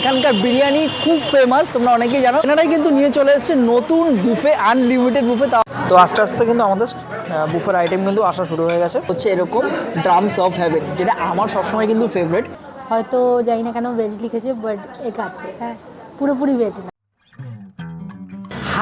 এখানকার বিরিয়ানি খুব ফেমাস তোমরা অনেকেই জানো। এনারাই কিন্তু নিয়ে চলে এসছে নতুন বুফে আনলিমিটেড বুফে তা তো আস্তে আস্তে কিন্তু আমাদের বুফের আইটেম কিন্তু আসা শুরু হয়ে গেছে। হচ্ছে এরকম ড্রামস অফ হ্যাভেন যেটা আমার সবসময় কিন্তু ফেভারিট হয়তো জানি না কেন ভেজ লিখেছে বাট এক আছে হ্যাঁ পুরোপুরি ভেজ না।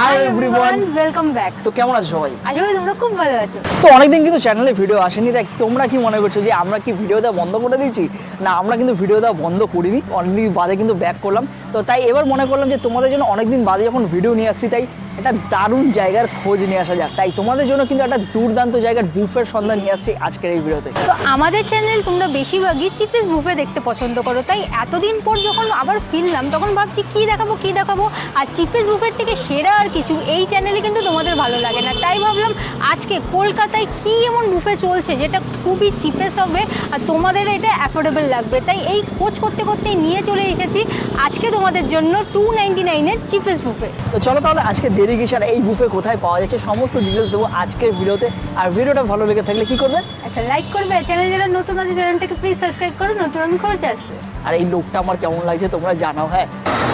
হাই এভরিওয়ান ওয়েলকাম ব্যাক তো কেমন আছো সবাই? আশা করি তোমরা খুব ভালো আছো। তো অনেকদিন কিন্তু চ্যানেলে ভিডিও আসেনি। দেখ তোমরা কি মনে করছ যে আমরা কি ভিডিও দেওয়া বন্ধ করে দিয়েছি? না আমরা কিন্তু ভিডিও দেওয়া বন্ধ করিনি। অনেকদিন বাদে কিন্তু ব্যাক করলাম। তো তাই এবার মনে করলাম যে তোমাদের জন্য অনেকদিন বাদে যখন ভিডিও নিয়ে আসছি তাই একটা দারুণ জায়গার খোঁজ নিয়ে আসা যাক। তাই তোমাদের জন্য কিন্তু একটা দুর্দান্ত জায়গার বুফের সন্ধান নিয়ে আসছি আজকের এই ভিডিওতে তো। আমাদের চ্যানেল তোমরা বেশিরভাগই চিপেস বুফে দেখতে পছন্দ করো। তাই এতদিন পর যখন আবার ফিরলাম তখন ভাবছি কি দেখাবো কি দেখাবো? আর চিপেস বুফের থেকে সেরা আর কিছু এই চ্যানেলে কিন্তু তোমাদের ভালো লাগে না। তাই ভাবলাম আজকে কলকাতায় কি এমন বুফে চলছে যেটা খুবই চিপেস হবে আর তোমাদের এটা অ্যাফোর্ডেবল লাগবে। তাই এই খোঁজ করতে করতেই নিয়ে চলে এসেছি আজকে তোমাদের জন্য টু নাইনটি নাইনের চিপেস বুফে তো চলো তাহলে আজকে দেরি কিসার এই বুফে কোথায় পাওয়া যাচ্ছে সমস্ত ডিটেলস দেবো আজকের ভিডিওতে। আর ভিডিওটা ভালো লেগে থাকলে কি করবে? একটা লাইক করবে চ্যানেল যারা নতুন আছে চ্যানেলটাকে প্লিজ সাবস্ক্রাইব করো নতুন নতুন খোঁজ আসবে। আর এই লোকটা আমার কেমন লাগছে তোমরা জানাও হ্যাঁ?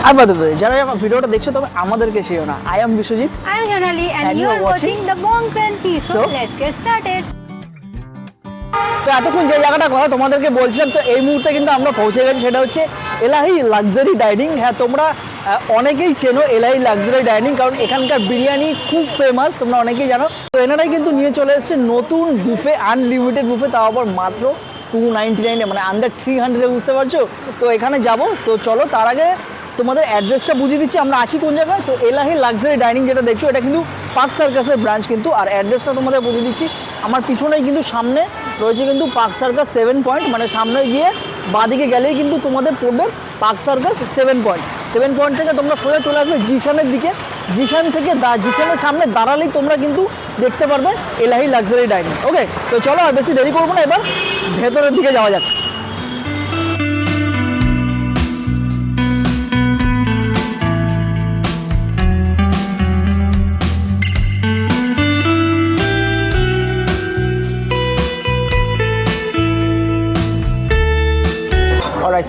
আর বাদ যারা আমার ভিডিওটা দেখছ তবে আমাদেরকে চেয়েও না। I am Biswajit you you are are watching watching the Bong Crunchy. So, So- let's get started. তো এতক্ষণ যে জায়গাটা কথা তোমাদেরকে বলছিলাম তো এই মুহূর্তে কিন্তু আমরা পৌঁছে গেছি সেটা হচ্ছে এলাহি লাক্সারি ডাইনিং হ্যাঁ তোমরা অনেকেই চেনো এলাহি লাক্সারি ডাইনিং কারণ এখানকার বিরিয়ানি খুব ফেমাস তোমরা অনেকেই জানো। তো এনারাই কিন্তু নিয়ে চলে এসেছে নতুন বুফে আনলিমিটেড বুফে তাও আবার মাত্র টু নাইনটি নাইনে মানে আন্ডার থ্রি হান্ড্রেডে বুঝতে পারছ? তো এখানে যাব। তো চলো, তার আগে তোমাদের অ্যাড্রেসটা বুঝিয়ে দিচ্ছি। আমরা আছি কোন জায়গায়? তো এলাহি লাক্সারি ডাইনিং যেটা দেখছ, এটা কিন্তু পার্ক সার্কাসের ব্রাঞ্চ কিন্তু। আর অ্যাড্রেসটা তোমাদের বুঝিয়ে দিচ্ছি। আমার পিছনেই কিন্তু সামনে রয়েছে কিন্তু পার্ক সার্কাস সেভেন পয়েন্ট মানে সামনে গিয়ে বাদিকে গেলেই কিন্তু তোমাদের পড়বে Park Circus seven point seven point থেকে তোমরা সোজা চলে আসবে জিশানের দিকে। জিশান থেকে দা- জিশানের সামনে দাঁড়ালেই তোমরা কিন্তু দেখতে পারবে এলাহি লাক্সারি ডাইনিং। ওকে তো চলো আর বেশি দেরি করব না, এবার ভেতরের দিকে যাওয়া যাক।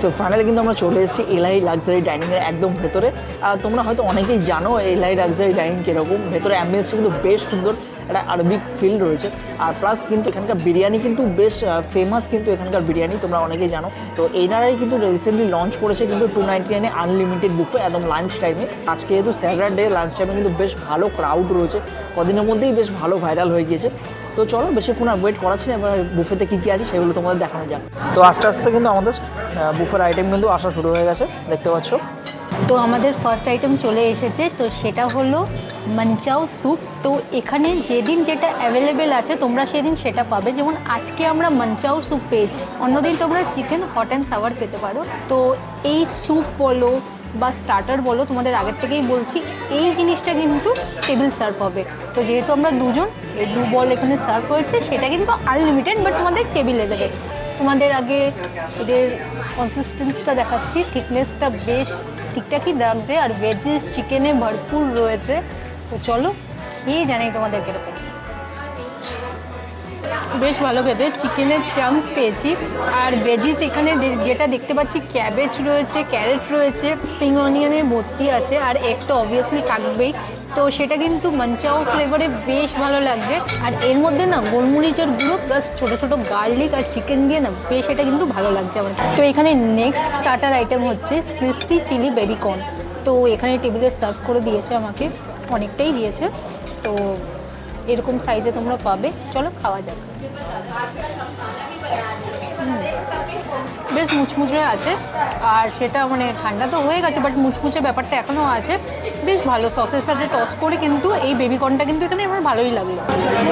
সো ফাইনালি কিন্তু আমরা চলে এসেছি এলআই লাক্সারি ডাইনিংয়ের একদম ভেতরে। তোমরা হয়তো অনেকেই জানো এলআই লাক্সারি ডাইনিং কীরকম। ভেতরে অ্যাম্বিয়েন্সটা কিন্তু বেশ সুন্দর, একটা আরবিক ফিল রয়েছে। আর প্লাস কিন্তু এখানকার বিরিয়ানি কিন্তু বেশ ফেমাস কিন্তু এখানকার বিরিয়ানি, তোমরা অনেকেই জানো। তো এনারাই কিন্তু রিসেন্টলি লঞ্চ করেছে কিন্তু টু নাইনটি নাইনে আনলিমিটেড বুফে একদম লাঞ্চ টাইমে আজকে যেহেতু স্যাটারডে লাঞ্চ টাইমে কিন্তু বেশ ভালো ক্রাউড রয়েছে। কদিনের মধ্যেই বেশ ভালো ভাইরাল হয়ে গিয়েছে। তো চলো বেশিক্ষণ আর ওয়েট করাচ্ছি না, এবার বুফেতে কী কী আছে সেগুলো তোমাদের দেখানো যাক। তো আস্তে আস্তে কিন্তু আমাদের বুফের আইটেম কিন্তু আসা শুরু হয়ে গেছে, দেখতে পাচ্ছ? তো আমাদের ফার্স্ট আইটেম চলে এসেছে, তো সেটা হলো মঞ্চাও স্যুপ তো এখানে যেদিন যেটা অ্যাভেলেবেল আছে, তোমরা সেদিন সেটা পাবে। যেমন আজকে আমরা মঞ্চাও স্যুপ পেয়েছি। অন্যদিন তোমরা চিকেন হট অ্যান্ড সাওয়ার পেতে পারো। তো এই স্যুপ বলো বা স্টার্টার বলো, তোমাদের আগের থেকেই বলছি, এই জিনিসটা কিন্তু টেবিল সার্ভ হবে। তো যেহেতু আমরা দুজন, এই দু বল এখানে সার্ভ হয়েছে, সেটা কিন্তু আনলিমিটেড বাট তোমাদের টেবিলে দেবে। তোমাদের আগে এদের কনসিস্টেন্সটা দেখাচ্ছি থিকনেসটা বেশ ঠিকঠাকই লাগছে আর ভেজিস চিকেনে ভরপুর রয়েছে। তো চলো খেয়ে জানাই তোমাদের কীরকম। বেশ ভালো খেতে। চিকেনের চামস পেয়েছি। আর ভেজিস এখানে যেটা দেখতে পাচ্ছি ক্যাবেজ রয়েছে ক্যারেট রয়েছে স্প্রিং অনিয়নের ভর্তি আছে, আর একটা অবভিয়াসলি থাকবেই। তো সেটা কিন্তু মঞ্চাও ফ্লেভারে বেশ ভালো লাগছে। আর এর মধ্যে না গোলমরিচের গুঁড়ো প্লাস ছোটো ছোটো গার্লিক আর চিকেন দিয়ে না বেশ এটা কিন্তু ভালো লাগছে আমার। তো এখানে নেক্সট স্টার্টার আইটেম হচ্ছে ক্রিস্পি চিলি বেবি কর্ন তো এখানে টেবিলে সার্ভ করে দিয়েছে আমাকে, অনেকটাই দিয়েছে। তো এরকম সাইজে তোমরা পাবে। চলো, খাওয়া যাক। বেশ মুচমুচে আছে। আর সেটা মানে ঠান্ডা তো হয়ে গেছে বাট মুচমুচে ব্যাপারটা এখনও আছে। বেশ ভালো সসের সাথে টস করে কিন্তু এই বেবিকর্নটা কিন্তু এখানে আমার ভালোই লাগল।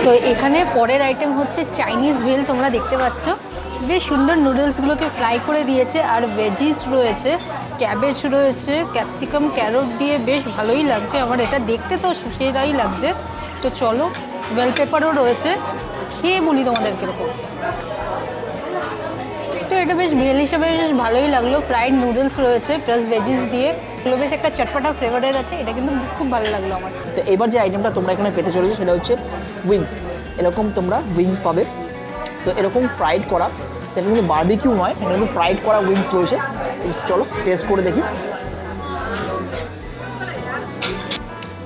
তো এখানে পরের আইটেম হচ্ছে চাইনিজ ভেল তোমরা দেখতে পাচ্ছ। বেশ সুন্দর নুডলসগুলোকে ফ্রাই করে দিয়েছে। আর ভেজিস রয়েছে ক্যাবেজ রয়েছে ক্যাপসিকাম ক্যারট দিয়ে বেশ ভালোই লাগছে। আমার এটা দেখতে তো সেটাই লাগছে। তো চলো বেল পেপারও রয়েছে। খেয়ে বলি তোমাদের কীরকম। তো এটা বেশ ভেল হিসাবে বেশ ভালোই লাগল। ফ্রাইড নুডলস রয়েছে প্লাস ভেজিস দিয়ে। এগুলো বেশ একটা চটপটা ফ্লেভারের আছে। এটা কিন্তু খুব ভালো লাগল আমার। তো এবার যে আইটেমটা তোমরা এখানে পেতে চলেছো, সেটা হচ্ছে উইংস এরকম তোমরা উইংস পাবে। তো এরকম ফ্রাইড করা, এটা কিন্তু বারবিকিউ নয়, এটা কিন্তু ফ্রাইড করা উইংস রয়েছে। চলো টেস্ট করে দেখি।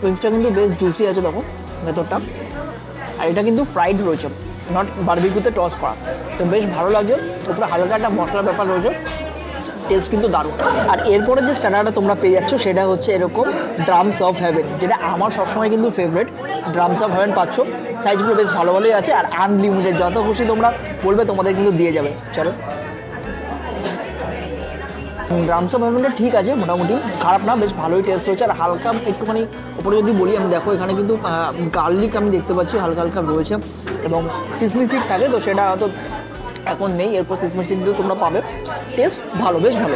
উইংসটা কিন্তু বেশ জুসি আছে, দেখো ভেতরটা। আর এটা কিন্তু ফ্রাইড রয়েছে নট বার্বিকুতে টস করা। তো বেশ ভালো লাগছে, উপরে হালকা একটা মশলার ব্যাপার রয়েছে টেস্ট কিন্তু দারুণ। আর এরপরে যে স্ট্যান্ডার্ডটা তোমরা পেয়ে যাচ্ছ, সেটা হচ্ছে এরকম ড্রামস অফ হ্যাভেন যেটা আমার সবসময় কিন্তু ফেভারেট ড্রামস অফ হ্যাভেন পাচ্ছ সাইজগুলো বেশ ভালো ভালোই আছে, আর আনলিমিটেড যত খুশি তোমরা বলবে, তোমাদের কিন্তু দিয়ে যাবে। চলো। অফ হ্যাভেনটা ঠিক আছে, মোটামুটি। খারাপ না, বেশ ভালোই টেস্ট হয়েছে। আর হালকা একটুখানি ওপরে যদি বলি, আমি দেখো এখানে কিন্তু গার্লিক আমি দেখতে পাচ্ছি, হালকা হালকা রয়েছে। এবং সিসমিসিট থাকে, তো সেটা হয়তো এখন নেই এরপর সিসমি সিড তোমরা পাবে। টেস্ট ভালো, বেশ ভালো।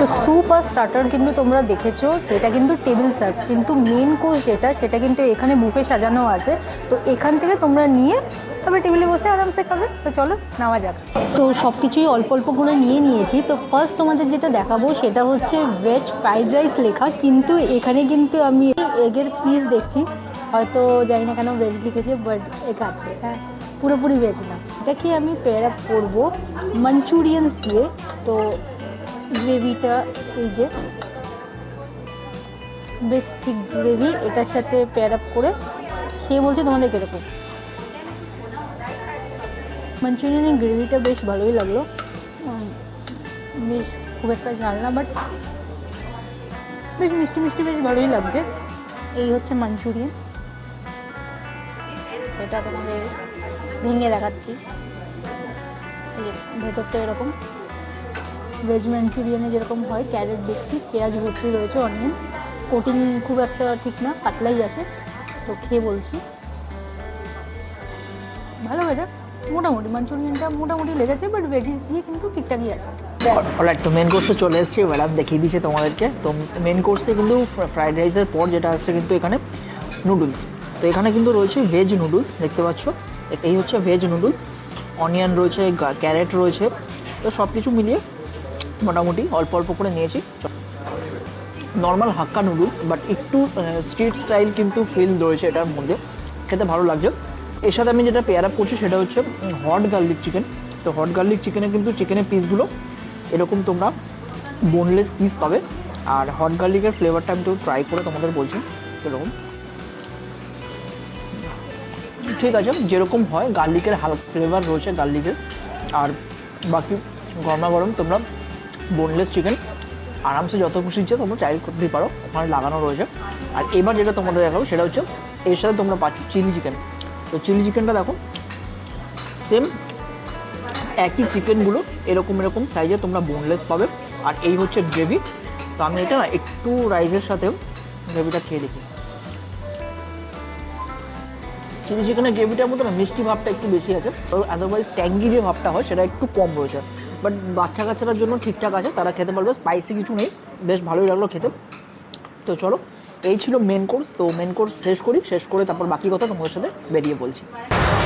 তো স্যুপ আর স্টার্টার কিন্তু তোমরা দেখেছ যেটা কিন্তু টেবিল সার্ভ কিন্তু মেন কোর্স যেটা, সেটা কিন্তু এখানে বুফে সাজানো আছে। তো এখান থেকে তোমরা নিয়ে তবে টেবিলে বসে আরামসে খাবে। তো চলো, নেওয়া যাক। তো সব কিছুই অল্প অল্প করে নিয়ে নিয়েছি। তো ফার্স্ট তোমাদের যেটা দেখাবো, সেটা হচ্ছে ভেজ ফ্রাইড রাইস লেখা। কিন্তু এখানে কিন্তু আমি এগের পিস দেখছি। হয়তো জানি না কেন ভেজ লিখেছে বাট এগ আছে হ্যাঁ। পুরোপুরি ভেজ না। এটাকে আমি পেয়ার আপ করব মাঞ্চুরিয়ানস দিয়ে। তো গ্রেভিটা, এই যে বেশ ঠিক গ্রেভি এটার সাথে পেয়ার আপ করে খেয়ে বলছে তোমাদের কীরকম। মাঞ্চুরিয়ানের গ্রেভিটা বেশ ভালোই লাগল। বেশ খুব একটা ঝাল না বাট বেশ মিষ্টি মিষ্টি বেশ ভালোই লাগছে। এই হচ্ছে মাঞ্চুরিয়ান এটা তোমাদের ভেঙে দেখাচ্ছি এই যে ভেতরটা এরকম। ভেজ ম্যাঞ্চুরিয়ানে যেরকম হয় ক্যারেট দেখছি, পেঁয়াজ ভর্তি রয়েছে অনিয়ন কোটিং খুব একটা ঠিক না, পাতলাই আছে, তো খেয়ে বলছি। ভালো হয়েছে, মোটামুটি। মাঞ্চুরিয়ানটা মোটামুটি লেগেছে বাট ভেজিস দিয়ে কিন্তু ঠিকঠাকই আছে। অলরাইট তো মেন কোর্সে চলে এসেছি ম্যাডাম দেখিয়ে দিয়েছে তোমাদেরকে। তো মেন কোর্সে কিন্তু ফ্রাইড রাইসের পর যেটা আসছে কিন্তু এখানে নুডলস তো এখানে কিন্তু রয়েছে ভেজ নুডলস দেখতে পাচ্ছ? এই হচ্ছে ভেজ নুডলস অনিয়ন রয়েছে ক্যারেট রয়েছে, তো সব কিছু মিলিয়ে মোটামুটি অল্প অল্প করে নিয়েছি। নর্মাল হাক্কা নুডলস বাট একটু স্ট্রিট স্টাইল কিন্তু ফিল রয়েছে এটার মধ্যে। খেতে ভালো লাগছে। এর সাথে আমি যেটা পেয়ার আপ করছি সেটা হচ্ছে হট গার্লিক চিকেন তো হট গার্লিক চিকেনে কিন্তু চিকেনের পিসগুলো এরকম তোমরা বোনলেস পিস পাবে। আর হট গার্লিকের ফ্লেভারটা আমি একটু ট্রাই করে তোমাদের বলছি। এরকম। ঠিক আছে, যেরকম হয় গার্লিকের হালকা ফ্লেভার রয়েছে গার্লিকের আর বাকি গরমা গরম তোমরা বোনলেস চিকেন আরামসে যত খুশি ইচ্ছে তোমরা চাইল্ড করতেই পারো, ওখানে লাগানো রয়েছে। আর এবার যেটা তোমাদের দেখাবো, সেটা হচ্ছে এর সাথে তোমরা পাচ্ছ চিলি চিকেন তো চিলি চিকেনটা দেখো সেম একই চিকেনগুলো এরকম এরকম সাইজে তোমরা বোনলেস পাবে। আর এই হচ্ছে গ্রেভি তো আমি এটা একটু রাইসের সাথেও গ্রেভিটা খেয়ে দেখি। চিলি চিকেনের গ্রেভিটার মধ্যে না মিষ্টি ভাবটা একটু বেশি আছে আদারওয়াইজ ট্যাঙ্গি যে ভাবটা হয়, সেটা একটু কম রয়েছে। বাট বাচ্চা কাচ্চাদের জন্য ঠিকঠাক আছে, তারা খেতে পারবে স্পাইসি কিছু নেই, বেশ ভালোই লাগল খেতে। তো চলো, এই ছিল মেন কোর্স তো মেন কোর্স শেষ করি, শেষ করে তারপর বাকি কথা তোমাদের সাথে বেরিয়ে বলছি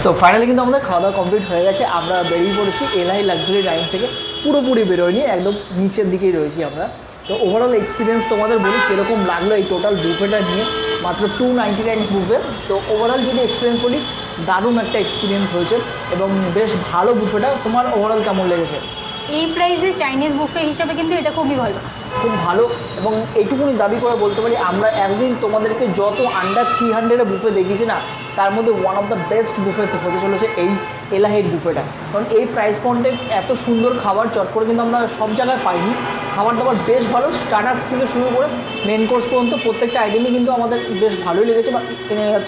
সো ফাইনালি কিন্তু আমাদের খাওয়া দাওয়া কমপ্লিট হয়ে গেছে, আমরা বেরিয়ে পড়েছি এলআই লাক্সারি ডাইন থেকে, পুরোপুরি বেরোয়নি, একদম নিচের দিকেই রয়েছি আমরা। তো ওভারঅল এক্সপিরিয়েন্স তোমাদের বলি, কীরকম লাগল এই টোটাল বুফেটা নিয়ে? মাত্র টু নাইনটি নাইন বুফে তো ওভারঅল যদি এক্সপিরিয়েন্স বলি দারুণ একটা এক্সপিরিয়েন্স হয়েছে এবং বেশ ভালো বুফেটা তোমার ওভারঅল কেমন লেগেছে? এই প্রাইসে চাইনিজ বুফে হিসাবে কিন্তু এটা খুবই ভালো। খুব ভালো এবং এইটুকুনি দাবি করে বলতে পারি আমরা একদিন তোমাদেরকে যত আন্ডার থ্রি হান্ড্রেডে বুফে দেখিয়েছি না তার মধ্যে one of the best buffet হতে চলেছে এই এলাহির বুফেটা কারণ এই প্রাইস পয়েন্টে এত সুন্দর খাবার চট করে কিন্তু আমরা সব জায়গায় পাইনি। খাবার দাবার বেশ ভালো স্টার্টার থেকে শুরু করে মেন কোর্স পর্যন্ত প্রত্যেকটা আইটেমই কিন্তু আমাদের বেশ ভালোই লেগেছে বা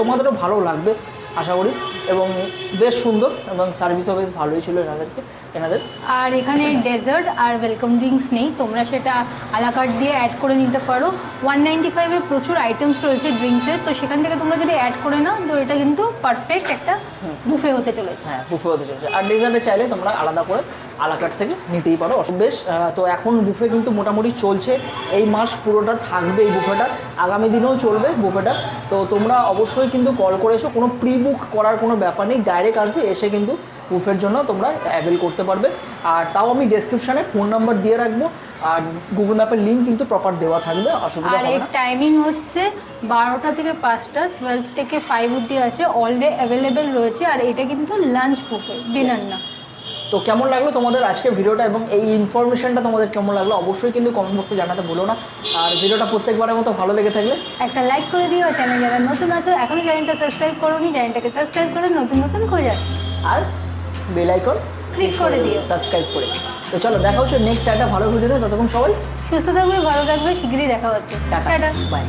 তোমাদেরও ভালো লাগবে, আশা করি। এবং বেশ সুন্দর এবং সার্ভিসও বেশ ভালোই ছিল এনাদেরকে এনাদের। আর এখানে ডেজার্ট আর ওয়েলকাম ড্রিঙ্কস নেই তোমরা সেটা আলাকার্ট দিয়ে অ্যাড করে নিতে পারো। ওয়ান নাইনটি ফাইভে প্রচুর আইটেমস রয়েছে ড্রিঙ্কসের তো সেখান থেকে তোমরা যদি অ্যাড করে নাও তো এটা কিন্তু পারফেক্ট একটা বুফে হতে চলেছে। হ্যাঁ বুফে হতে চলেছে। আর ডেজার্টে চাইলে তোমরা আলাদা করে আলাকাট থেকে নিতেই পারো। বেশ তো এখন বুফে কিন্তু মোটামুটি চলছে। এই মাস পুরোটা থাকবে এই বুফেটা আগামী দিনেও চলবে বুফেটা তো তোমরা অবশ্যই কিন্তু কল করেছ। কোনো প্রি বুক করার কোনো ব্যাপার নেই ডাইরেক্ট আসবে এসে কিন্তু প্রুফের জন্য তোমরা অ্যাভেল করতে পারবে। আর তাও আমি ডেসক্রিপশানে ফোন নাম্বার দিয়ে রাখব আর গুগল ম্যাপের লিঙ্ক কিন্তু প্রপার দেওয়া থাকবে অসুবিধা আর হবে এর না। টাইমিং হচ্ছে বারোটা থেকে পাঁচটা টুয়েলভ থেকে ফাইভ অব্দি আছে অল ডে অ্যাভেলেবেল রয়েছে আর এটা কিন্তু লাঞ্চ প্রুফে ডিনার না। তো কেমন লাগল তোমাদের আজকের ভিডিওটা এবং এই ইনফরমেশনটা তোমাদের কেমন লাগল? অবশ্যই কিন্তু কমেন্ট বক্সে জানাতে ভুলো না। আর ভিডিওটা প্রত্যেকবারের মতো ভালো লেগে থাকলে একটা লাইক করে দিও চ্যানেল যারা নতুন আছো এখনই চ্যানেলটা সাবস্ক্রাইব করোনি চ্যানেলটাকে সাবস্ক্রাইব করে নতুন নতুন খোঁজা। আর বেল আইকন ক্লিক করে দিও। সাবস্ক্রাইব করে তো চলো দেখা হচ্ছে নেক্সট একটা ভালো ভিডিওতে। ততক্ষণ সবাই সুস্থ থাকবে ভালো থাকবে শীঘ্রই দেখা হচ্ছে। টাটা। বাই